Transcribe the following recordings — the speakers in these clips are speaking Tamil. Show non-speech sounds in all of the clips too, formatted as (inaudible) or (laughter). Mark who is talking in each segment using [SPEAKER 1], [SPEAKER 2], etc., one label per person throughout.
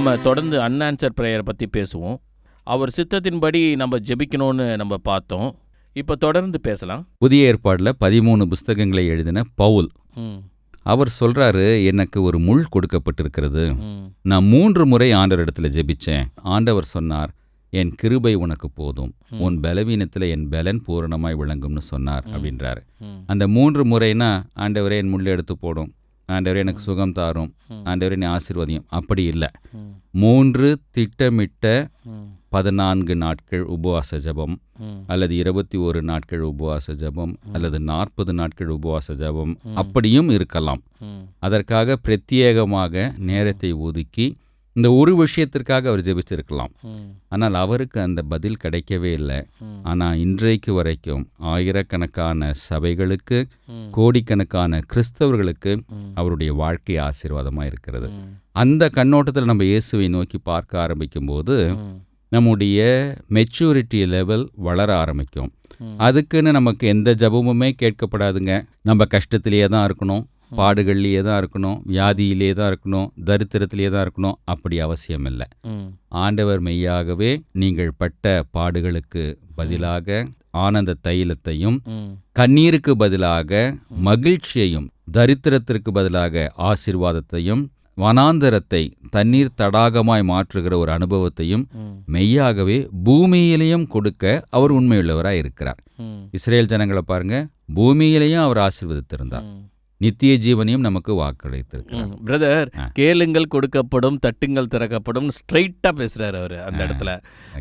[SPEAKER 1] நம்ம தொடர்ந்து அன்ஆன்சர் ப்ரேயரை பற்றி பேசுவோம். அவர் சித்தத்தின்படி நம்ம ஜெபிக்கணும்னு நம்ம பார்த்தோம். இப்போ தொடர்ந்து பேசலாம்.
[SPEAKER 2] புதிய ஏற்பாடில் பதிமூணு புஸ்தகங்களை எழுதின பவுல். அவர் சொல்றாரு எனக்கு ஒரு முள் கொடுக்கப்பட்டிருக்கிறது. நான் மூன்று முறை ஆண்டவரிடத்துல ஜெபிச்சேன். ஆண்டவர் சொன்னார் என் கிருபை உனக்கு போதும். உன் பலவீனத்தில் என் பலன் பூரணமாய் விளங்கும்னு சொன்னார் அப்படின்றாரு. அந்த மூன்று முறைனா ஆண்டவரே என் முள் எடுத்து போடும். ஆண்டவரே எனக்கு சுகம் தாரும். ஆண்டவரே நீ ஆசீர்வதியும். அப்படி இல்லை. மூன்று திட்டமிட்ட பதினான்கு நாட்கள் உபவாச ஜெபம் அல்லது இருபத்தி ஒரு நாட்கள் உபவாச ஜெபம் அல்லது நாற்பது நாட்கள் உபவாச ஜெபம் அப்படியும் இருக்கலாம். அதற்காக பிரத்யேகமாக நேரத்தை ஒதுக்கி இந்த ஒரு விஷயத்திற்காக அவர் ஜெபிச்சிருக்கலாம். ஆனால் அவருக்கு அந்த பதில் கிடைக்கவே இல்லை. ஆனால் இன்றைக்கு வரைக்கும் ஆயிரக்கணக்கான சபைகளுக்கு கோடிக்கணக்கான கிறிஸ்தவர்களுக்கு. அவருடைய வாழ்க்கை ஆசீர்வாதமாக இருக்கிறது. அந்த கண்ணோட்டத்தில் நம்ம இயேசுவை நோக்கி பார்க்க ஆரம்பிக்கும்போது
[SPEAKER 1] ம்.
[SPEAKER 2] நம்முடைய மெச்சூரிட்டி லெவல் வளர ஆரம்பிக்கும். அதுக்குன்னு நமக்கு எந்த ஜபமுமே கேட்கப்படாதுங்க. நம்ம கஷ்டத்திலேயே தான் இருக்கணும். பாடுகள்லேயே தான் இருக்கணும் வியாதியிலே தான் இருக்கணும் தரித்திரத்திலே தான் இருக்கணும் அப்படி அவசியம் இல்லை ஆண்டவர் மெய்யாகவே நீங்கள் பட்ட பாடுகளுக்கு பதிலாக ஆனந்த தைலத்தையும் கண்ணீருக்கு பதிலாக மகிழ்ச்சியையும் தரித்திரத்திற்கு பதிலாக ஆசீர்வாதத்தையும் வனாந்தரத்தை தண்ணீர் தடாகமாய் மாற்றுகிற ஒரு அனுபவத்தையும் மெய்யாகவே பூமியிலையும் கொடுக்க அவர் உண்மையுள்ளவராய் இருக்கிறார் இஸ்ரேல் ஜனங்களை பாருங்க பூமியிலையும் அவர் ஆசீர்வதித்திருந்தார். நித்திய ஜீவனையும் நமக்கு வாக்களித்திருக்கிறார்
[SPEAKER 1] பிரதர். கேளுங்கள் கொடுக்கப்படும் தட்டுங்கள் திறக்கப்படும் ஸ்ட்ரைட்டா பேசுறாரு அவரு அந்த இடத்துல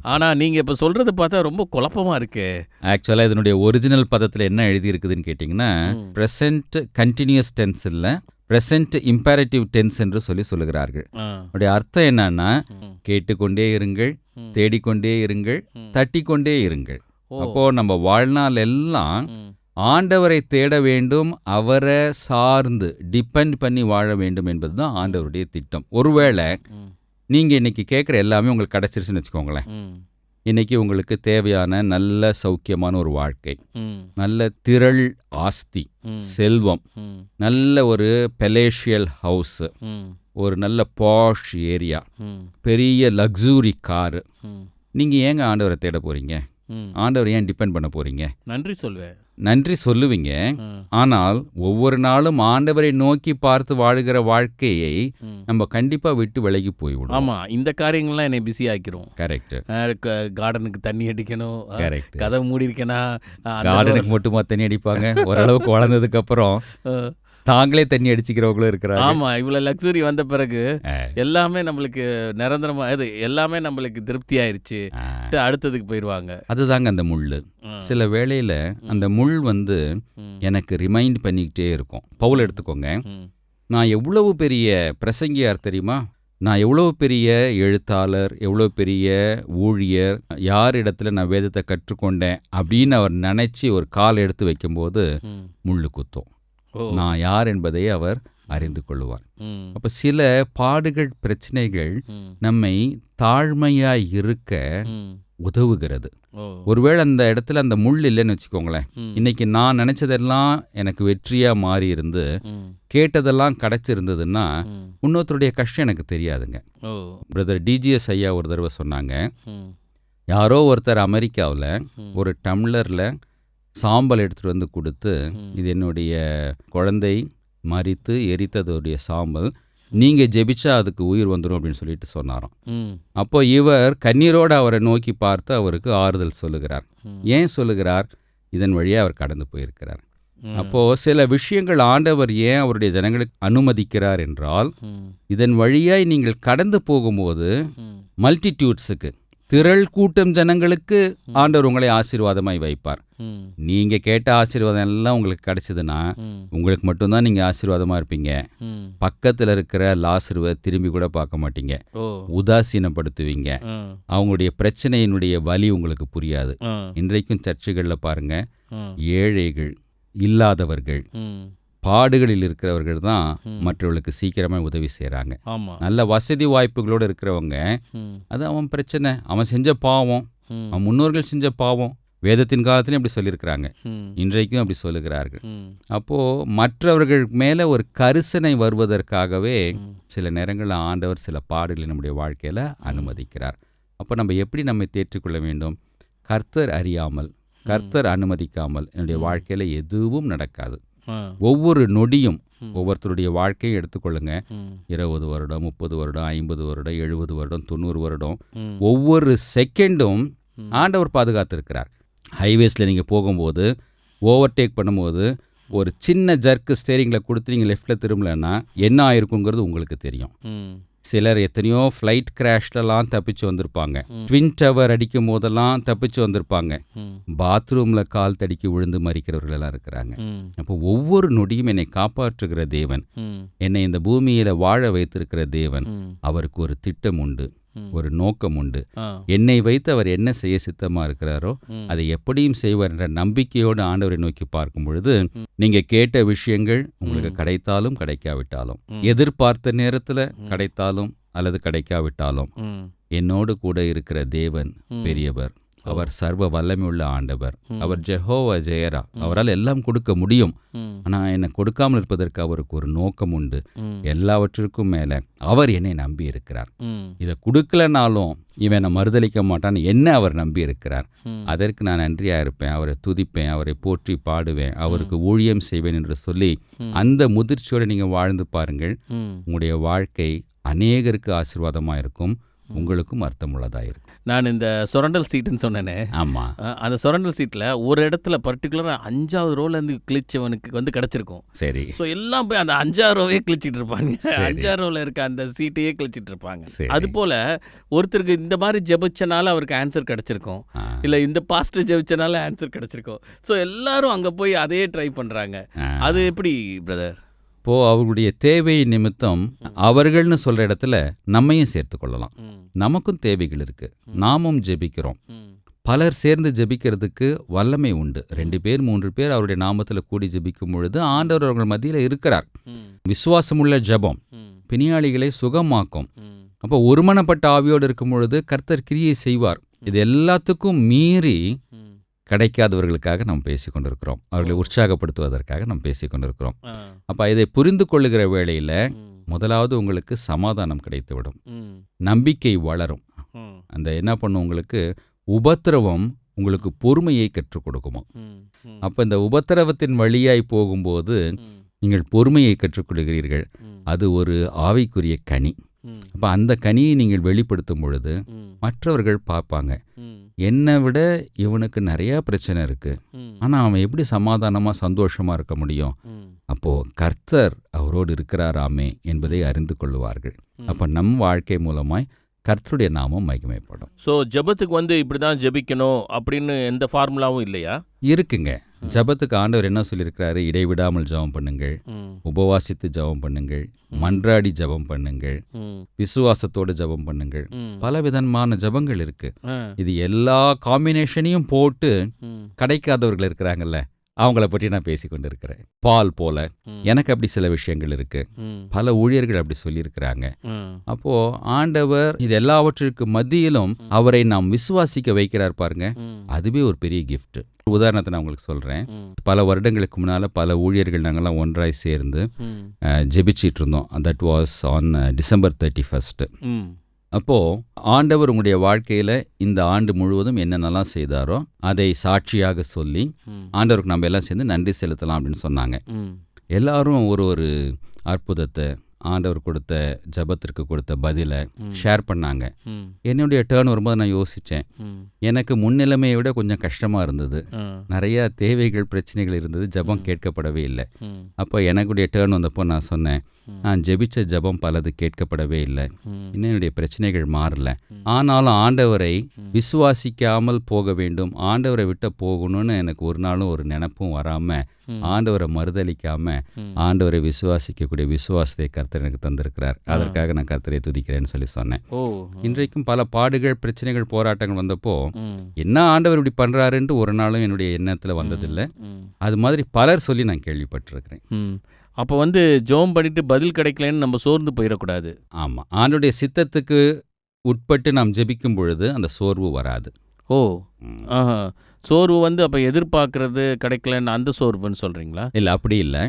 [SPEAKER 1] ஆனா நீங்க இப்ப சொல்றது பார்த்தா ரொம்ப குழப்பமா இருக்கே
[SPEAKER 2] ஆக்சுவலாக இதனுடைய ஒரிஜினல் பதத்தில் என்ன எழுதியிருக்குதுன்னு கேட்டிங்கன்னா. ப்ரெசன்ட் கண்டினியூஸ் டென்ஸ் இல்லை ப்ரெசன்ட் இம்பேரட்டிவ் டென்ஸ் என்று சொல்லி சொல்லுகிறார்கள்
[SPEAKER 1] ஆ.
[SPEAKER 2] அதோடைய அர்த்தம் என்னன்னா. கேட்டுக்கொண்டே இருங்கள். தேடிக்கொண்டே இருங்கள். தட்டிக்கொண்டே இருங்கள். அப்போ நம்ம வாழ்நாள் எல்லாம். ஆண்டவரை தேட வேண்டும் அவரை சார்ந்து டிபெண்ட் பண்ணி வாழ வேண்டும் என்பதுதான் ஆண்டவருடைய திட்டம் ஒருவேளை
[SPEAKER 1] ம்.
[SPEAKER 2] நீங்க இன்னைக்கு கேட்குற எல்லாமே உங்களுக்கு கிடைச்சிருச்சுன்னு வச்சுக்கோங்களேன்
[SPEAKER 1] ம்.
[SPEAKER 2] இன்னைக்கு உங்களுக்கு தேவையான நல்ல சௌக்கியமான ஒரு வாழ்க்கை. நல்ல திரள் ஆஸ்தி. செல்வம். நல்ல ஒரு பெலேஷியல் ஹவுஸ். ஒரு நல்ல பாஷ் ஏரியா. பெரிய லக்ஸூரி காரு
[SPEAKER 1] ம்.
[SPEAKER 2] நீங்க ஏங்க ஆண்டவரை தேட போறீங்க
[SPEAKER 1] ம்.
[SPEAKER 2] ஆண்டவர் ஏன் டிபெண்ட் பண்ண போறீங்க?
[SPEAKER 1] நன்றி சொல்வேன்.
[SPEAKER 2] நன்றி சொல்லுவீங்க. ஆனால் ஒவ்வொரு நாளும் ஆண்டவரை நோக்கி பார்த்து வாழுகிற வாழ்க்கையை. நம்ம கண்டிப்பா விட்டு விலகி போய்விடும்
[SPEAKER 1] ஆமா இந்த காரியங்கள்லாம் என்னை பிஸி ஆக்கிரும்.
[SPEAKER 2] கரெக்ட்
[SPEAKER 1] கார்டனுக்கு தண்ணி அடிக்கணும்.
[SPEAKER 2] கரெக்ட்
[SPEAKER 1] கதவு மூடி இருக்கேனா
[SPEAKER 2] கார்டனுக்கு மட்டுமா தண்ணி அடிப்பாங்க? ஓரளவுக்கு வளர்ந்ததுக்கு அப்புறம். தாங்களே தண்ணி அடிச்சுக்கிறவங்களும் இருக்கிறாங்க.
[SPEAKER 1] ஆமா இவ்வளவு லக்ஸுரி வந்த பிறகு எல்லாமே நம்மளுக்கு நிரந்தரமா இது எல்லாமே நம்மளுக்கு திருப்தி ஆயிருச்சு.
[SPEAKER 2] ஆ.
[SPEAKER 1] அடுத்ததுக்கு போயிடுவாங்க
[SPEAKER 2] அதுதாங்க அந்த முள் சில வேளையில அந்த முள் வந்து. எனக்கு ரிமைண்ட் பண்ணிக்கிட்டே இருக்கும். பவுல் எடுத்துக்கோங்க. நான் எவ்வளவு பெரிய பிரசங்கியார் தெரியுமா? நான் எவ்வளவு பெரிய எழுத்தாளர் எவ்வளவு பெரிய ஊழியர் யார் இடத்துல நான் வேதத்தை கற்றுக்கொண்டேன் அப்படின்னு அவர் நினைச்சு ஒரு கால் எடுத்து வைக்கும்போது. முள்ளு குத்தும். நான் யார் என்பதை அவர் அறிந்து கொள்வார். அப்ப சில பாடுகள் பிரச்சனைகள். நம்மை தாழ்மையாய் இருக்க. உதவுகிறது ஒருவேளை அந்த இடத்துல அந்த முள் இல்லைன்னு வச்சுக்கோங்களேன். இன்னைக்கு நான் நினைச்சதெல்லாம் எனக்கு வெற்றியா மாறி இருந்து. கேட்டதெல்லாம் கிடைச்சிருந்ததுன்னா. இன்னொருத்தருடைய கஷ்டம் எனக்கு தெரியாதுங்க பிரதர் டிஜிஎஸ் ஐயா ஒரு தடவை சொன்னாங்க. யாரோ ஒருத்தர் அமெரிக்காவில். ஒரு டம்ளரில் சாம்பல் எடுத்துகிட்டு வந்து கொடுத்து. இது என்னுடைய குழந்தை மறித்து எரித்ததுடைய சாம்பல் நீங்கள் ஜெபிச்சா அதுக்கு உயிர் வந்துடும் அப்படின்னு சொல்லிட்டு சொன்னாராம். அப்போ இவர் கண்ணீரோடு அவரை நோக்கி பார்த்து அவருக்கு ஆறுதல் சொல்லுகிறார். ஏன் சொல்லுகிறார் இதன் வழியாக அவர் கடந்து போயிருக்கிறார்
[SPEAKER 1] ம்.
[SPEAKER 2] அப்போ சில விஷயங்கள் ஆண்டவர் ஏன் அவருடைய ஜனங்களுக்கு அனுமதிக்கிறார் என்றால். இதன் வழியாய் நீங்கள் கடந்து போகும்போது. மல்டிடியூட்ஸுக்கு திரள் கூட்டம் ஜனங்களுக்கு ஆண்டவர் உங்களை ஆசீர்வாதமாய் வைப்பார். நீங்க கேட்ட ஆசீர்வாதம் எல்லாம் உங்களுக்கு கிடைச்சதுன்னா. உங்களுக்கு மட்டும்தான் நீங்க ஆசீர்வாதமா இருப்பீங்க. பக்கத்துல இருக்கிற லாசருவை திரும்பி கூட பார்க்க மாட்டீங்க உதாசீனப்படுத்துவீங்க. அவங்களுடைய பிரச்சனையினுடைய வலி உங்களுக்கு புரியாது. இன்றைக்கும் சர்ச்சுகளில் பாருங்க. ஏழைகள் இல்லாதவர்கள். பாடுகளில் இருக்கிறவர்கள் தான். மற்றவர்களுக்கு சீக்கிரமாக உதவி செய்கிறாங்க நல்ல வசதி வாய்ப்புகளோடு இருக்கிறவங்க. அது அவன் பிரச்சனை. அவன் செஞ்ச பாவம். அவன் முன்னோர்கள் செஞ்ச பாவம் வேதத்தின் காலத்திலையும் அப்படி சொல்லியிருக்கிறாங்க. இன்றைக்கும் அப்படி சொல்லுகிறார்கள். அப்போது மற்றவர்கள் மேலே ஒரு கரிசனை வருவதற்காகவே. சில நேரங்களில் ஆண்டவர் சில பாடுகளை நம்முடைய வாழ்க்கையில் அனுமதிக்கிறார். அப்போ நம்ம எப்படி நம்மை தேற்றிக்கொள்ள வேண்டும்? கர்த்தர் அறியாமல் கர்த்தர் அனுமதிக்காமல் என்னுடைய வாழ்க்கையில் எதுவும் நடக்காது. ஒவ்வொரு நொடியும். ஒவ்வொருத்தருடைய வாழ்க்கையை எடுத்துக்கொள்ளுங்க. இருபது வருடம் முப்பது வருடம் ஐம்பது வருடம் எழுபது வருடம் தொண்ணூறு வருடம். ஒவ்வொரு செகண்டும். ஆண்டவர் பாதுகாத்திருக்கிறார். ஹைவேஸில் நீங்கள் போகும்போது ஓவர்டேக் பண்ணும்போது ஒரு சின்ன ஜர்க்கு ஸ்டேரிங்கில் கொடுத்து நீங்கள் லெஃப்ட்டில் திரும்பலன்னா என்ன ஆயிருக்குங்கிறது உங்களுக்கு தெரியும். சிலர் எத்தனையோ ஃப்ளைட் கிராஷ்லலாம் தப்பிச்சு வந்திருப்பாங்க. ட்வின் டவர் அடிக்கும் போதெல்லாம் தப்பிச்சு வந்திருப்பாங்க. பாத்ரூமில் கால் தடிக்கி விழுந்து மறிக்கிறவர்கள் எல்லாம் இருக்கிறாங்க. அப்போ ஒவ்வொரு நொடியும் என்னை காப்பாற்றுகிற தேவன். என்னை இந்த பூமியில் வாழ வைத்திருக்கிற தேவன். அவருக்கு ஒரு திட்டம் உண்டு. ஒரு நோக்கம் உண்டு. என்னை வைத்து அவர் என்ன செய்ய சித்தமாக இருக்கிறாரோ. அதை எப்படியும் செய்வார் என்ற நம்பிக்கையோடு ஆண்டவரை நோக்கி பார்க்கும் பொழுது நீங்க கேட்ட விஷயங்கள் உங்களுக்கு கிடைத்தாலும் கிடைக்காவிட்டாலும். எதிர்பார்த்த நேரத்துல கிடைத்தாலும் அல்லது கிடைக்காவிட்டாலும் என்னோடு கூட இருக்கிற தேவன். பெரியவர். அவர் சர்வ வல்லமையுள்ள ஆண்டவர். அவர் ஜெஹோவா ஜெயரா. அவரால் எல்லாம் கொடுக்க முடியும்.
[SPEAKER 1] ம்,
[SPEAKER 2] ஆனா என்னை கொடுக்காமல் இருப்பதற்கு அவருக்கு ஒரு நோக்கம் உண்டு. எல்லாவற்றிற்கும் மேல அவர் என்னை நம்பி இருக்கிறார் இதை கொடுக்கலனாலும் இவன் மறுதளிக்க மாட்டான்னு என்ன அவர் நம்பி இருக்கிறார். அதற்கு நான் நன்றியாக இருப்பேன். அவரை துதிப்பேன். அவரை போற்றி பாடுவேன். அவருக்கு ஊழியம் செய்வேன் என்று சொல்லி. அந்த முதிர்ச்சியோடு நீங்கள் வாழ்ந்து பாருங்கள். உங்களுடைய வாழ்க்கை அநேகருக்கு ஆசீர்வாதமாக இருக்கும் உங்களுக்கும் அர்த்தமுள்ளதாக இருக்கும்
[SPEAKER 1] நான் இந்த சுரண்டல் சீட்டுன்னு சொன்னேனே.
[SPEAKER 2] ஆமாம்
[SPEAKER 1] அந்த சுரண்டல் சீட்டில் ஒரு இடத்துல பர்டிகுலராக அஞ்சாவது ரோலேருந்து கிழிச்சவனுக்கு வந்து கிடச்சிருக்கும்.
[SPEAKER 2] சரி.
[SPEAKER 1] ஸோ எல்லாம் போய் அந்த அஞ்சாறு ரோவே கிழிச்சிட்டு இருப்பாங்க. அஞ்சாறு ரோவில் இருக்க அந்த சீட்டையே கிழிச்சிட்டு இருப்பாங்க. அது போல் ஒருத்தருக்கு இந்த மாதிரி ஜெபிச்சனால அவருக்கு ஆன்சர் கிடச்சிருக்கும். இல்லை இந்த பாஸ்டர் ஜெபிச்சனால ஆன்சர் கிடச்சிருக்கும். ஸோ எல்லாரும் அங்கே போய் அதே ட்ரை பண்ணுறாங்க. அது எப்படி பிரதர்
[SPEAKER 2] இப்போ அவர்களுடைய தேவை நிமித்தம் அவர்கள்னு சொல்ற இடத்துல நம்மையும் சேர்த்து கொள்ளலாம். நமக்கும் தேவைகள் இருக்கு. நாமும் ஜெபிக்கிறோம். பலர் சேர்ந்து ஜெபிக்கிறதுக்கு வல்லமை உண்டு. ரெண்டு பேர் மூன்று பேர் அவருடைய நாமத்தில் கூடி ஜெபிக்கும் பொழுது ஆண்டவர் அவர்கள் மத்தியில் இருக்கிறார். விசுவாசமுள்ள ஜெபம். பிணியாளிகளை சுகமாக்கும். அப்போ ஒருமனப்பட்ட ஆவியோடு இருக்கும் பொழுது கர்த்தர் கிரியை செய்வார். இது எல்லாத்துக்கும் மீறி கிடைக்காதவர்களுக்காக நாம் பேசிக் கொண்டிருக்கிறோம் அவர்களை உற்சாகப்படுத்துவதற்காக நாம் பேசிக் கொண்டிருக்கிறோம் அப்போ இதை புரிந்து கொள்ளுகிற வேளையில் முதலாவது உங்களுக்கு சமாதானம் கிடைத்துவிடும். நம்பிக்கை வளரும். அந்த என்ன பண்ணும் உங்களுக்கு? உபத்திரவம் உங்களுக்கு பொறுமையை கற்றுக் கொடுக்குமா? அப்போ இந்த உபத்திரவத்தின் வழியாய் போகும்போது நீங்கள் பொறுமையை கற்றுக்கொள்கிறீர்கள் அது ஒரு ஆவிக்குரிய கனி. அப்போ அந்த கனியை நீங்கள் வெளிப்படுத்தும் பொழுது மற்றவர்கள் பார்ப்பாங்க. என்னை விட இவனுக்கு நிறையா பிரச்சனை இருக்கு.
[SPEAKER 1] ம்.
[SPEAKER 2] ஆனால் அவன் எப்படி சமாதானமாக சந்தோஷமாக இருக்க முடியும்?
[SPEAKER 1] ம்.
[SPEAKER 2] அப்போ கர்த்தர் அவரோடு இருக்கிறாராமே என்பதை அறிந்து கொள்ளுவார்கள். அப்போ நம் வாழ்க்கை மூலமாய் கர்த்தருடைய நாமம் மகிமைப்படும்.
[SPEAKER 1] ஸோ ஜெபத்துக்கு வந்து இப்படி தான் ஜெபிக்கணும் அப்படின்னு எந்த ஃபார்முலாவும் இல்லையா?
[SPEAKER 2] இருக்குங்க. ஜெபத்துக்கு ஆண்டவர் என்ன சொல்லியிருக்கிறாரு? இடைவிடாமல் ஜெபம் பண்ணுங்கள். உபவாசித்து ஜெபம் பண்ணுங்கள். மன்றாடி ஜெபம் பண்ணுங்கள். விசுவாசத்தோடு ஜெபம் பண்ணுங்கள். பல விதமான ஜெபங்கள் இருக்கு. இது எல்லா காம்பினேஷனையும் போட்டு கிடைக்காதவர்கள் இருக்கிறாங்கல்ல. அவங்கள பற்றி நான் பேசிக்கொண்டு இருக்கிறேன் பால் போல. எனக்கு அப்படி சில விஷயங்கள் இருக்கு. பல ஊழியர்கள் அப்படி சொல்லியிருக்கிறாங்க. அப்போ ஆண்டவர் இது எல்லாவற்றிற்கு மத்தியிலும் அவரை நாம் விசுவாசிக்க வைக்கிறார் பாருங்க. அதுவே ஒரு பெரிய கிஃப்ட் உதாரணத்தை நான் உங்களுக்கு சொல்றேன். பல வருடங்களுக்கு முன்னால பல ஊழியர்கள் நாங்கெல்லாம் ஒன்றாய் சேர்ந்து ஜெபிச்சிட்டு இருந்தோம். That was on December thirty first
[SPEAKER 1] hmm.
[SPEAKER 2] அப்போ ஆண்டவர் உங்களுடைய வாழ்க்கையில இந்த ஆண்டு முழுவதும் என்னென்னலாம் செய்தாரோ அதை சாட்சியாக சொல்லி ஆண்டவருக்கு நம்ம எல்லாம் சேர்ந்து நன்றி செலுத்தலாம் அப்படின்னு சொன்னாங்க. எல்லாரும் ஒரு ஒரு அற்புதத்தை ஆண்டவர் கொடுத்த ஜெபத்திற்கு கொடுத்த பதிலை ஷேர் பண்ணாங்க. என்னுடைய டேர்ன் வரும்போது நான் யோசித்தேன் எனக்கு முன்னிலைமையை விட கொஞ்சம் கஷ்டமாக இருந்தது. நிறைய தேவைகள் பிரச்சனைகள் இருந்தது ஜெபம் கேட்கப்படவே இல்லை. அப்போ எனக்குடைய டேர்ன் வந்தப்போ நான் சொன்னேன். நான் ஜெபிச்ச ஜெபம் பலது கேட்கப்படவே இல்லை. இன்னும் என்னுடைய பிரச்சனைகள் மாறல. ஆனாலும் ஆண்டவரை விசுவாசிக்காமல் போக வேண்டும் ஆண்டவரை விட்ட போகணும்னு எனக்கு ஒரு நாளும் ஒரு நினப்பும் வராமல்
[SPEAKER 1] ம்.
[SPEAKER 2] ஆண்டவரை மறுதளிக்காம. ஆண்டவரை விசுவாசிக்கக்கூடிய விசுவாசத்தை கர்த்தர் எனக்கு தந்திருக்கிறார். அதற்காக நான் கர்த்தரை துதிக்கிறேன்னு சொல்லி சொன்னேன். இன்றைக்கும் பல பாடுகள் பிரச்சனைகள் போராட்டங்கள் வந்தப்போ என்ன ஆண்டவர் இப்படி பண்றாருன்ட்டு ஒரு நாளும் என்னுடைய எண்ணத்துல வந்ததில்லை. அது மாதிரி பலர் சொல்லி நான் கேள்விப்பட்டிருக்கிறேன்.
[SPEAKER 1] அப்போ வந்து ஜோம் பண்ணிட்டு பதில் கிடைக்கலன்னு நம்ம சோர்ந்து போயிடக்கூடாது
[SPEAKER 2] ஆமா ஆண்டுடைய சித்தத்துக்கு உட்பட்டு நாம் ஜெபிக்கும் பொழுது அந்த சோர்வு வராது
[SPEAKER 1] ஓ சோர்வு வந்து அப்ப எதிர்பார்க்கறது கிடைக்கலன்னு அந்த சோர்வுன்னு சொல்றீங்களா
[SPEAKER 2] இல்லை அப்படி இல்லை.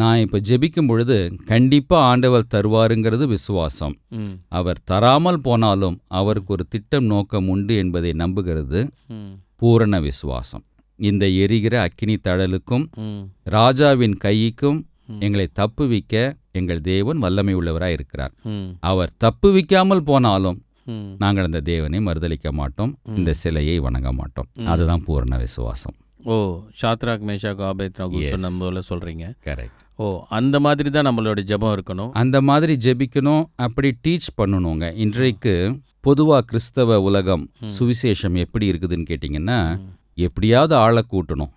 [SPEAKER 2] நான் இப்போ ஜெபிக்கும் பொழுது கண்டிப்பாக ஆண்டவர் தருவாருங்கிறது விசுவாசம். அவர் தராமல் போனாலும் அவருக்கு ஒரு திட்டம் நோக்கம் உண்டு என்பதை நம்புகிறது. பூரண விசுவாசம் இந்த எரிகிற அக்கினி தழலுக்கும். ராஜாவின் கைக்கும். எங்களை தப்புவிக்க எங்கள் தேவன் வல்லமை உள்ளவராய் இருக்கிறார். அவர் தப்புவிக்காமல் போனாலும். நாங்கள் அந்த தேவனை மறுதலிக்க மாட்டோம் இந்த சிலையை வணங்க மாட்டோம். அதுதான் பூரண விசுவாசம்.
[SPEAKER 1] ஓ ஷாத்ராக் நகு
[SPEAKER 2] Yes.
[SPEAKER 1] சொன்ன போல சொல்றீங்க.
[SPEAKER 2] கரெக்ட்
[SPEAKER 1] ஓ அந்த மாதிரி தான் நம்மளோட ஜெபம் இருக்கணும்.
[SPEAKER 2] அந்த மாதிரி ஜெபிக்கணும் அப்படி டீச் பண்ணணுங்க. இன்றைக்கு பொதுவாக கிறிஸ்தவ உலகம் சுவிசேஷம் எப்படி இருக்குதுன்னு கேட்டிங்கன்னா எப்படியாவது ஆளை கூட்டணும்.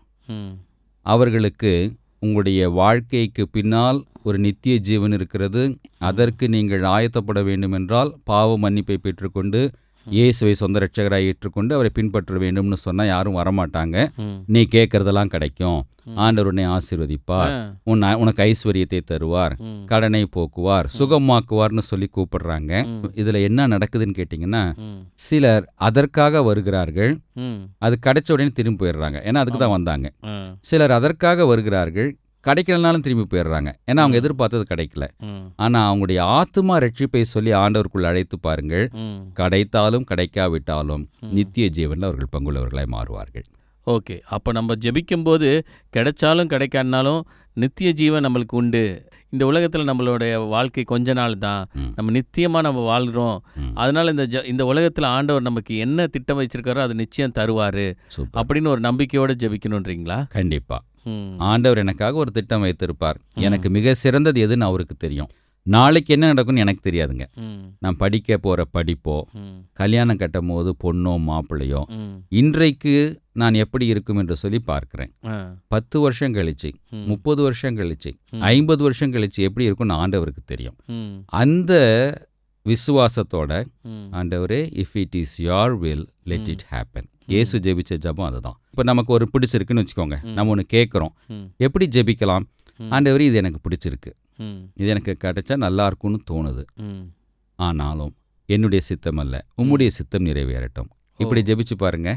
[SPEAKER 2] அவர்களுக்கு உங்களுடைய வாழ்க்கைக்கு பின்னால் ஒரு நித்திய ஜீவன் இருக்கிறது. அதற்கு நீங்கள் ஆயத்தப்பட வேண்டுமென்றால் பாவ மன்னிப்பை பெற்றுக்கொண்டு இயேசுவை சொந்த ரட்சகராய் ஏற்றுக்கொண்டு அவரை பின்பற்ற வேண்டும்னு சொன்னால் யாரும் வரமாட்டாங்க. நீ கேட்கறதெல்லாம் கிடைக்கும் ஆண்டவர் உன்னை ஆசீர்வதிப்பார்
[SPEAKER 1] ஆ.
[SPEAKER 2] உன்னை உனக்கு ஐஸ்வர்யத்தை தருவார். கடனை போக்குவார் சுகமாக்குவார்னு சொல்லி கூப்பிடுறாங்க. இதில் என்ன நடக்குதுன்னு கேட்டிங்கன்னா. சிலர் அதற்காக வருகிறார்கள். அது கிடைச்ச உடனே திரும்பி போயிடுறாங்க ஏன்னா அதுக்கு தான் வந்தாங்க. சிலர் அதற்காக வருகிறார்கள் கிடைக்கலனாலும் திரும்பி போயிடுறாங்க. ஏன்னா அவங்க எதிர்பார்த்தது கிடைக்கல.
[SPEAKER 1] ம்.
[SPEAKER 2] ஆனால் அவங்களுடைய ஆத்துமா ரட்சிப்பை சொல்லி ஆண்டவருக்குள் அழைத்து பாருங்கள். கிடைத்தாலும் கிடைக்காவிட்டாலும் நித்திய ஜீவனில் அவர்கள் பங்குள்ளவர்களாய் மாறுவார்கள்.
[SPEAKER 1] ஓகே. அப்போ நம்ம ஜெபிக்கும்போது கிடைச்சாலும் கிடைக்காட்டினாலும் நித்திய ஜீவன் நம்மளுக்கு உண்டு. இந்த உலகத்தில் நம்மளுடைய வாழ்க்கை கொஞ்ச நாள் தான். நம்ம நித்தியமாக நம்ம வாழ்கிறோம். அதனால இந்த ஜ இந்த உலகத்தில் ஆண்டவர் நமக்கு என்ன திட்டம் வச்சிருக்காரோ அது நிச்சயம் தருவார். அப்படின்னு ஒரு நம்பிக்கையோடு ஜெபிக்கணுன்றீங்களா
[SPEAKER 2] கண்டிப்பா.
[SPEAKER 1] ம்
[SPEAKER 2] ஆண்டவர் எனக்காக ஒரு திட்டம் வைத்திருப்பார். எனக்கு மிக சிறந்தது எதுன்னு அவருக்கு தெரியும். நாளைக்கு என்ன நடக்கும்னு எனக்கு தெரியாதுங்க. நான் படிக்க போகிற படிப்போ கல்யாணம் கட்டும் போது பொண்ணோ மாப்பிள்ளையோ இன்றைக்கு நான் எப்படி இருக்கும் என்று சொல்லி பார்க்கிறேன். பத்து வருஷம் கழிச்சு. முப்பது வருஷம் கழிச்சு ஐம்பது வருஷம் கழிச்சு எப்படி இருக்கும்னு ஆண்டவருக்கு தெரியும். அந்த விசுவாசத்தோட ஆண்டவரே if it is your will let it happen இயேசு ஜெபிச்ச ஜெபம் அதுதான். இப்போ நமக்கு ஒரு பிடிச்சிருக்குன்னு வச்சுக்கோங்க. நம்ம ஒன்று கேட்குறோம். எப்படி ஜெபிக்கலாம். ஆண்டவரே இது எனக்கு பிடிச்சிருக்கு. இது எனக்கு கிடைச்சா நல்லா இருக்கும்னு தோணுது. ஆனாலும் என்னுடைய சித்தம் அல்ல உம்முடைய சித்தம் நிறைவேறட்டும். இப்படி ஜெபிச்சு பாருங்க.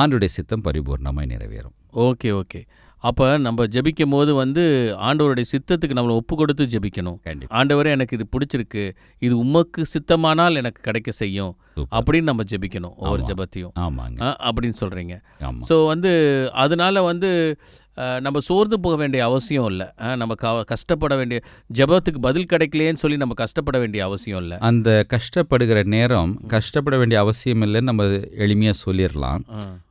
[SPEAKER 2] ஆண்டுடைய சித்தம் பரிபூர்ணமாய் நிறைவேறும்.
[SPEAKER 1] Okay okay. அப்போ நம்ம ஜெபிக்கும் போது வந்து ஆண்டவருடைய சித்தத்துக்கு நம்மளை ஒப்பு கொடுத்து ஜெபிக்கணும் ஆண்டவரே எனக்கு இது பிடிச்சிருக்கு. இது உமக்கு சித்தமானால் எனக்கு கிடைக்க செய்யும். அப்படின்னு நம்ம ஜெபிக்கணும் ஒவ்வொரு. ஜெபத்தையும். அப்படின்னு சொல்கிறீங்க ஸோ வந்து அதனால வந்து நம்ம சோர்ந்து போக வேண்டிய அவசியம் இல்லை. நம்ம க கஷ்டப்பட வேண்டிய ஜெபத்துக்கு பதில் கிடைக்கலையேன்னு சொல்லி நம்ம கஷ்டப்பட வேண்டிய அவசியம் இல்லை.
[SPEAKER 2] அந்த கஷ்டப்படுகிற நேரம் கஷ்டப்பட வேண்டிய அவசியம் இல்லைன்னு நம்ம எளிமையாக சொல்லிடலாம்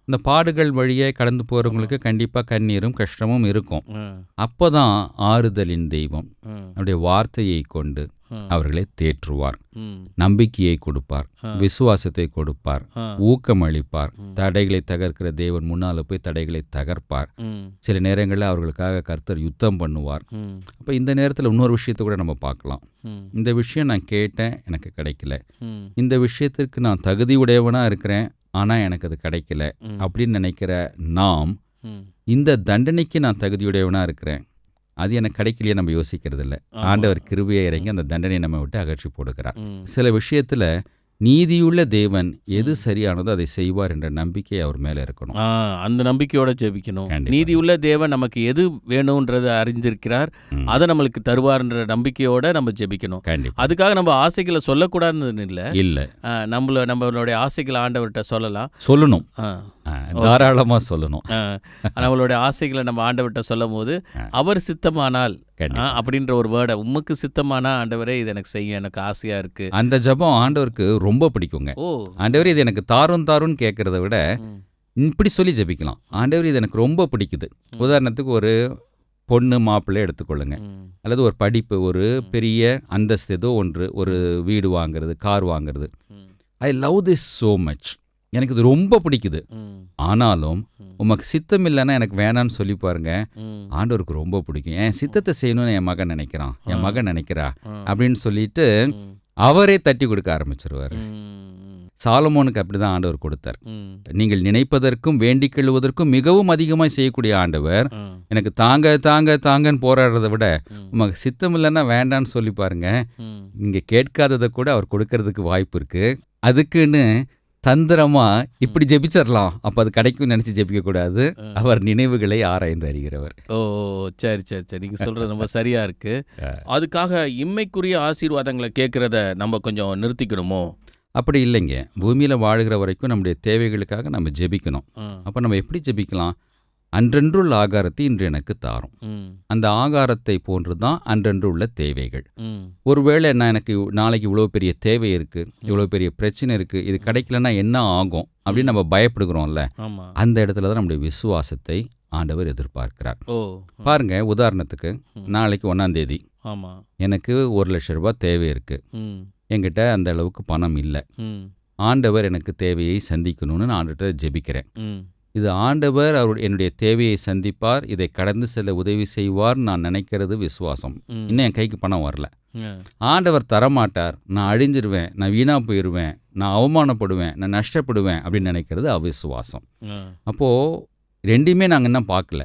[SPEAKER 2] இந்த பாடுகள் வழியே கடந்து போகிறவங்களுக்கு கண்டிப்பாக கண்ணீரும் கஷ்டமும் இருக்கும். அப்போ தான் ஆறுதலின் தெய்வம் அவருடைய வார்த்தையை கொண்டு அவர்களை தேற்றுவார். நம்பிக்கையை கொடுப்பார். விசுவாசத்தை கொடுப்பார். ஊக்கம் அளிப்பார். தடைகளை தகர்க்கிற தேவன் முன்னால் போய் தடைகளை தகர்ப்பார். சில நேரங்களில் அவர்களுக்காக கர்த்தர் யுத்தம் பண்ணுவார். அப்போ இந்த நேரத்தில் இன்னொரு விஷயத்தை கூட நம்ம பார்க்கலாம். இந்த விஷயம் நான் கேட்டேன் எனக்கு கிடைக்கல. இந்த விஷயத்திற்கு நான் தகுதியுடையவனாக இருக்கிறேன் ஆனால் எனக்கு அது கிடைக்கல. அப்படின்னு நினைக்கிற நாம். இந்த தண்டனைக்கு நான் தகுதியுடையவனாக இருக்கிறேன் அது எனக்கு கிடைக்கலையே நம்ம யோசிக்கிறது இல்லை. ஆண்டவர் கிருபையை இறங்கி அந்த தண்டனையை நம்ம விட்டு அகற்றி போடுகிறார்
[SPEAKER 1] ம்.
[SPEAKER 2] சில விஷயத்தில் நீதியுள்ள தேவன் எது சரியானதோ அதை செய்வார் என்ற நம்பிக்கை அவர் மேலே இருக்கணும்.
[SPEAKER 1] அந்த நம்பிக்கையோட ஜெபிக்கணும். நீதியுள்ள தேவன் நமக்கு எது வேணுன்றதை அறிந்திருக்கிறார்.
[SPEAKER 2] ம்.
[SPEAKER 1] அதை நம்மளுக்கு தருவார்ன்ற நம்பிக்கையோட நம்ம ஜெபிக்கணும். அதுக்காக நம்ம ஆசைகளை சொல்லக்கூடாதுன்னு இல்லை.
[SPEAKER 2] இல்லை.
[SPEAKER 1] நம்மள நம்மளுடைய ஆசைகளை ஆண்டவர்கிட்ட சொல்லலாம்.
[SPEAKER 2] சொல்லணும்.
[SPEAKER 1] ஆ,
[SPEAKER 2] ஆ, தாராளமா சொல்லணும்.
[SPEAKER 1] நம்மளுடைய ஆசைகளை நம்ம ஆண்டவர்கிட்ட சொல்லும் போது. அவர் சித்தமானால் அப்படின்ற ஒரு வேர்டை உமக்கு சித்தமானா ஆண்டவரே இது எனக்கு செய்யும் எனக்கு ஆசையா இருக்கு.
[SPEAKER 2] அந்த ஜெபம் ஆண்டவருக்கு ரொம்ப பிடிக்குங்க.
[SPEAKER 1] ஓ.
[SPEAKER 2] ஆண்டவர் இது எனக்கு தாரும் தாருன்னு கேட்கறத விட இப்படி சொல்லி ஜெபிக்கலாம். ஆண்டவர் இது எனக்கு ரொம்ப பிடிக்குது. உதாரணத்துக்கு ஒரு பொண்ணு மாப்பிள்ளை எடுத்துக்கொள்ளுங்க. அல்லது ஒரு படிப்பு ஒரு பெரிய அந்தஸ்து ஏதோ ஒன்று ஒரு வீடு வாங்குறது கார் வாங்குறது. I love this so much எனக்கு இது ரொம்ப பிடிக்குது. ஆனாலும். உமக்கு சித்தம் இல்லைன்னா எனக்கு வேணான்னு சொல்லி பாருங்க. ஆண்டவருக்கு ரொம்ப பிடிக்கும். என் சித்தத்தை செய்யணும்னு என் மகன் நினைக்கிறான். என் மகன் நினைக்கிறா? அப்படின்னு சொல்லிட்டு அவரே தட்டி கொடுக்க ஆரம்பிச்சிருவார். சாலமோனுக்கு அப்படிதான் ஆண்டவர் கொடுத்தார். நீங்கள் நினைப்பதற்கும் வேண்டிக் கொள்வதற்கும் மிகவும் அதிகமாக செய்யக்கூடிய ஆண்டவர் எனக்கு தாங்க தாங்க தாங்கன்னு போராடுறதை விட உமக்கு சித்தம் இல்லைன்னா வேண்டான்னு சொல்லி பாருங்க.
[SPEAKER 1] ம்,
[SPEAKER 2] நீங்க கேட்காததை கூட அவர் கொடுக்கறதுக்கு வாய்ப்பு இருக்கு. அதுக்குன்னு தந்திரமா இப்படி ஜெபிச்சிடலாம் அப்ப அது கிடைக்கும் நினைச்சு ஜெபிக்க கூடாது. அவர் நினைவுகளை ஆராய்ந்து அறிகிறவர்.
[SPEAKER 1] ஓ சரி சரி சரி. நீங்கள் சொல்கிறது ரொம்ப (laughs) சரியாக இருக்குது
[SPEAKER 2] ஆ.
[SPEAKER 1] அதுக்காக இம்மைக்குரிய ஆசீர்வாதங்களை கேட்குறத நம்ம கொஞ்சம் நிறுத்திக்கணுமோ?
[SPEAKER 2] அப்படி இல்லைங்க. பூமியில வாழ்கிற வரைக்கும் நம்முடைய தேவைகளுக்காக நம்ம ஜெபிக்கணும். அப்ப நம்ம எப்படி ஜெபிக்கலாம்? அன்றன்றுள்ள ஆகாரத்தை இன்று எனக்கு தாரும். அந்த ஆகாரத்தை போன்று தான் அன்றன்று உள்ள தேவைகள் ஒருவேளை நான் எனக்கு நாளைக்கு இவ்வளோ பெரிய தேவை இருக்கு இவ்வளோ பெரிய பிரச்சனை இருக்கு இது கிடைக்கலன்னா என்ன ஆகும் அப்படின்னு நம்ம பயப்படுகிறோம்ல அந்த இடத்துல தான் நம்முடைய விசுவாசத்தை ஆண்டவர் எதிர்பார்க்கிறார். பாருங்க உதாரணத்துக்கு நாளைக்கு ஒன்றாம் தேதி. எனக்கு ஒரு லட்ச ரூபாய் தேவை இருக்கு.
[SPEAKER 1] ம்.
[SPEAKER 2] என்கிட்ட அந்த அளவுக்கு பணம் இல்லை. ஆண்டவர் எனக்கு தேவையை சந்திக்கணும்னு நான் ஆண்டவர்கிட்ட ஜெபிக்கிறேன். இது ஆண்டவர் அவர் என்னுடைய தேவையை சந்திப்பார் இதை கடந்து செல்ல உதவி செய்வார் நான் நினைக்கிறது விசுவாசம். இன்னும் என் கைக்கு பணம் வரல. ஆண்டவர் தரமாட்டார். நான் அழிஞ்சிருவேன் நான் வீணாக போயிடுவேன் நான் அவமானப்படுவேன் நான் நஷ்டப்படுவேன் அப்படின்னு நினைக்கிறது அவிசுவாசம். அப்போது ரெண்டையுமே நாங்கள் இன்னும் பார்க்கல.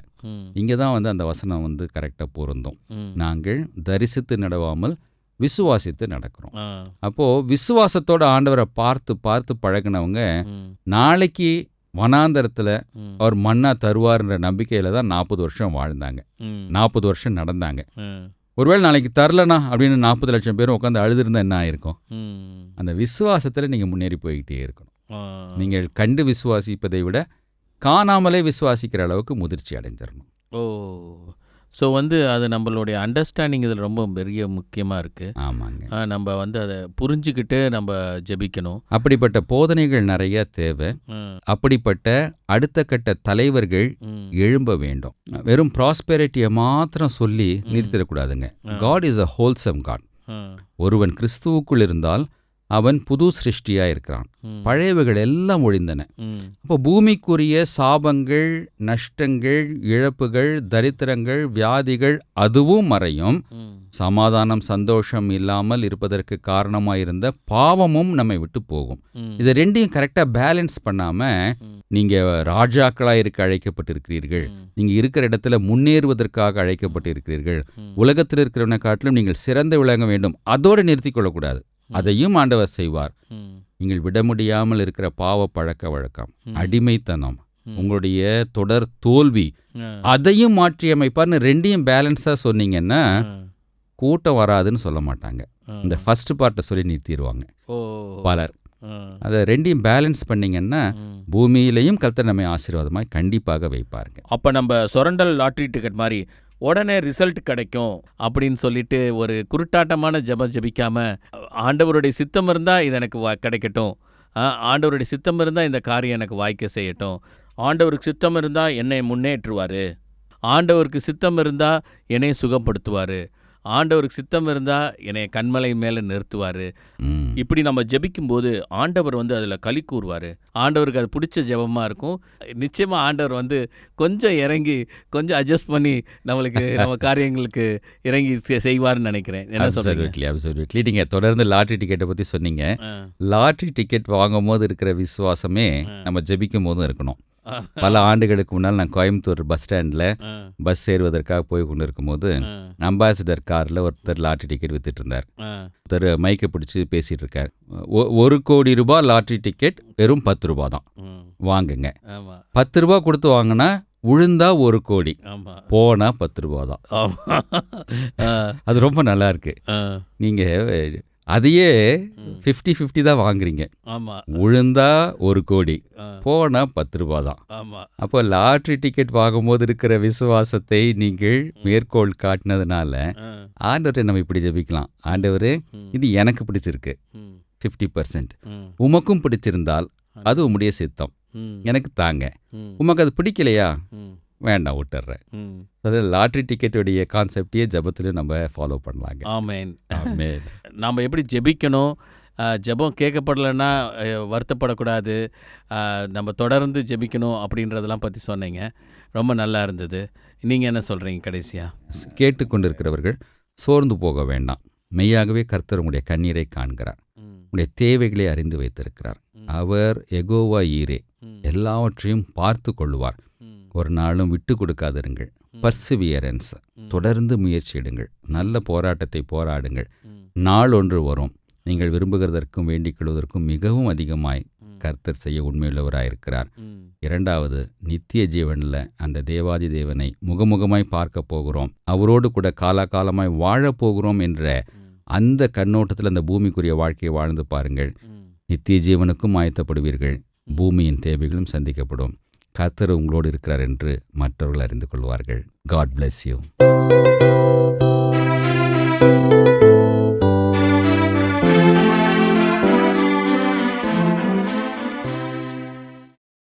[SPEAKER 2] இங்கே தான் வந்து அந்த வசனம் வந்து கரெக்டாக பொருந்தும். நாங்கள் தரிசித்து நடவாமல் விசுவாசித்து நடக்கிறோம். அப்போது விசுவாசத்தோட ஆண்டவரை பார்த்து பார்த்து பழகினவங்க நாளைக்கு வனாந்தரத்தில் அவர் மண்ணா தருவார்ன்ற நம்பிக்கையில் தான் நாற்பது வருஷம் வாழ்ந்தாங்க. நாற்பது வருஷம் நடந்தாங்க. ஒருவேளை நாளைக்கு தரலனா அப்படின்னு நாற்பது லட்சம் பேரும் உட்காந்து அழுதுருந்தா என்ன ஆயிருக்கும்? அந்த விசுவாசத்தில் நீங்கள் முன்னேறி போய்கிட்டே இருக்கணும். நீங்கள் கண்டு விசுவாசிப்பதை விட காணாமலே விசுவாசிக்கிற அளவுக்கு முதிர்ச்சி அடைஞ்சிடணும்
[SPEAKER 1] ஓ. ஸோ வந்து அது நம்மளுடைய அண்டர்ஸ்டாண்டிங் இதில் ரொம்ப பெரிய முக்கியமாக இருக்குது
[SPEAKER 2] ஆமாங்க.
[SPEAKER 1] நம்ம வந்து அதை புரிஞ்சுக்கிட்டு நம்ம ஜெபிக்கணும்.
[SPEAKER 2] அப்படிப்பட்ட போதனைகள் நிறைய தேவை. அப்படிப்பட்ட அடுத்த கட்ட தலைவர்கள் எழும்ப வேண்டும். வெறும் ப்ராஸ்பெரிட்டியை மாத்திரம் சொல்லி நிறுத்திடக்கூடாதுங்க. God is a wholesome God ஒருவன் கிறிஸ்துவுக்குள் இருந்தால் அவன் புது சிருஷ்டியா இருக்கிறான் பழையவைகள் எல்லாம் ஒழிந்தன. அப்போ பூமிக்குரிய சாபங்கள் நஷ்டங்கள் இழப்புகள் தரித்திரங்கள் வியாதிகள் அதுவும் மறையும். சமாதானம் சந்தோஷம் இல்லாமல் இருப்பதற்கு காரணமாயிருந்த பாவமும் நம்மை விட்டு போகும். இதை ரெண்டையும் கரெக்டாக பேலன்ஸ் பண்ணாம. நீங்க ராஜாக்களா இருக்க அழைக்கப்பட்டிருக்கிறீர்கள் நீங்க இருக்கிற இடத்துல முன்னேறுவதற்காக அழைக்கப்பட்டிருக்கிறீர்கள். உலகத்தில் இருக்கிறவனை காட்டிலும் நீங்கள் சிறந்து விளங்க வேண்டும். அதோடு நிறுத்திக் கொள்ளக்கூடாது. அதையும் ஆண்டவர் செய்வார். நீங்கள் விட முடியாமல் இருக்கிற பாவ பழக்க வழக்கம். அடிமைத்தனம். உங்களுடைய தொடர் தோல்வி அதையும் மாற்றி அமைப்பார்னு ரெண்டையும் பேலன்ஸாக சொன்னீங்கன்னா கூட்டம் வராதுன்னு சொல்ல மாட்டாங்க. இந்த ஃபர்ஸ்ட் பார்ட்டை சொல்லி நிறுத்திடுவாங்க பலர். அதை ரெண்டையும் பேலன்ஸ் பண்ணீங்கன்னா. பூமியிலையும் கர்த்தர் நம்மை ஆசீர்வாதமாய் கண்டிப்பாக வைப்பாருங்க.
[SPEAKER 1] அப்போ நம்ம சொரண்டல் லாட்ரி டிக்கெட் மாதிரி உடனே ரிசல்ட் கிடைக்கும் அப்படின்னு சொல்லிட்டு ஒரு குருட்டாட்டமான ஜபம் ஜெபிக்காம ஆண்டவருடைய சித்தம் இருந்தால் இது எனக்கு வா கிடைக்கட்டும். ஆ, ஆண்டவருடைய சித்தம் இருந்தால் இந்த காரியம் எனக்கு வாய்க்க செய்யட்டும். ஆண்டவருக்கு சித்தம் இருந்தால் என்னை முன்னேற்றுவார். ஆண்டவருக்கு சித்தம் இருந்தால் என்னை சுகப்படுத்துவார். ஆண்டவருக்கு சித்தம் இருந்தால் என்னை கண்மலை மேலே நிறுத்துவார். இப்படி நம்ம ஜெபிக்கும்போது ஆண்டவர் வந்து அதில் களி கூறுவார். ஆண்டவருக்கு அது பிடிச்ச ஜெபமாக இருக்கும். நிச்சயமாக ஆண்டவர் வந்து கொஞ்சம் இறங்கி கொஞ்சம் அட்ஜஸ்ட் பண்ணி நம்மளுக்கு நம்ம காரியங்களுக்கு இறங்கி செய்வார்னு நினைக்கிறேன். என்ன
[SPEAKER 2] அப்சல்யூட்லி நீங்கள் தொடர்ந்து லாட்ரி டிக்கெட்டை பற்றி சொன்னீங்க. லாட்ரி டிக்கெட் வாங்கும் போது இருக்கிற விசுவாசமே நம்ம ஜெபிக்கும் போதும் இருக்கணும். பல ஆண்டுகளுக்கு முன்னால் நான் கோயம்புத்தூர் பஸ் ஸ்டாண்டில் பஸ் ஏறுவதற்காக போய் கொண்டு இருக்கும்போது அம்பாசிடர் காரில் ஒருத்தர் லாட்ரி டிக்கெட் வித்துட்டு இருந்தார் ஒருத்தர் மைக்கை பிடிச்சி பேசிட்டு இருக்கார் ஒரு கோடி ரூபாய் லாட்ரி டிக்கெட் வெறும் பத்து ரூபா தான். வாங்குங்க. பத்து ரூபா கொடுத்து வாங்கினா உழுந்தா ஒரு கோடி.
[SPEAKER 1] ஆமா.
[SPEAKER 2] போனா பத்து ரூபா தான். அது ரொம்ப நல்லா இருக்கு.
[SPEAKER 1] ஆ,
[SPEAKER 2] நீங்க அதையே ஃபிஃப்டி ஃபிஃப்டி தான் வாங்குறீங்க. உழுந்தா ஒரு கோடி.
[SPEAKER 1] ஆ,
[SPEAKER 2] போனா பத்து ரூபா தான். அப்போ லாட்ரி டிக்கெட் வாங்கும்போது இருக்கிற விசுவாசத்தை நீங்கள் மேற்கோள் காட்டினதுனால
[SPEAKER 1] ஆ,
[SPEAKER 2] ஆண்டவர்கிட்ட நம்ம இப்படி ஜெபிக்கலாம். ஆண்டவரே. இது எனக்கு பிடிச்சிருக்கு. ஃபிஃப்டி பர்சன்ட் உமக்கும் பிடிச்சிருந்தால் அது உம்முடைய சித்தம். எனக்கு தாங்க. உமக்கு அது பிடிக்கலையா? வேண்டாம் விட்டுறேன்.
[SPEAKER 1] ம்.
[SPEAKER 2] அது லாட்ரி டிக்கெட்டுடைய கான்செப்டையே ஜபத்திலையும் நம்ம ஃபாலோ பண்ணலாங்க.
[SPEAKER 1] ஆமேன்.
[SPEAKER 2] ஆமென்.
[SPEAKER 1] நாம் எப்படி ஜெபிக்கணும்? ஜெபம் கேட்கப்படலைன்னா வருத்தப்படக்கூடாது. நம்ம தொடர்ந்து ஜெபிக்கணும் அப்படின்றதெல்லாம் பற்றி சொன்னீங்க. ரொம்ப நல்லா இருந்தது. நீங்கள் என்ன சொல்கிறீங்க கடைசியாக
[SPEAKER 2] கேட்டுக்கொண்டிருக்கிறவர்கள் சோர்ந்து போக வேண்டாம். மெய்யாகவே கர்த்தர் உங்களுடைய கண்ணீரை காண்கிறார். உங்களுடைய தேவைகளை அறிந்து வைத்திருக்கிறார். அவர் எகோவா ஈரே. எல்லாவற்றையும் பார்த்து கொள்ளுவார். ஒரு நாளும் விட்டு கொடுக்காதிருங்கள். பர்சிவியரன்ஸ் தொடர்ந்து முயற்சியிடுங்கள். நல்ல போராட்டத்தை போராடுங்கள். நாள் ஒன்று வரும். நீங்கள் விரும்புகிறதற்கும் வேண்டிக் கொள்வதற்கும் மிகவும் அதிகமாய் கர்த்தர் செய்ய உண்மையுள்ளவராயிருக்கிறார். இரண்டாவது நித்திய ஜீவனில் அந்த தேவாதி தேவனை முகமுகமாய் பார்க்க போகிறோம். அவரோடு கூட காலாகாலமாய் வாழப் போகிறோம் என்ற. அந்த கண்ணோட்டத்தில் அந்த பூமிக்குரிய வாழ்க்கையை வாழ்ந்து பாருங்கள். நித்திய ஜீவனுக்கும் ஆயத்தப்படுவீர்கள். பூமியின் தேவைகளும் சந்திக்கப்படும். கர்த்தர் உங்களோடு இருக்கிறார் என்று மற்றவர்கள் அறிந்து கொள்வார்கள். God bless you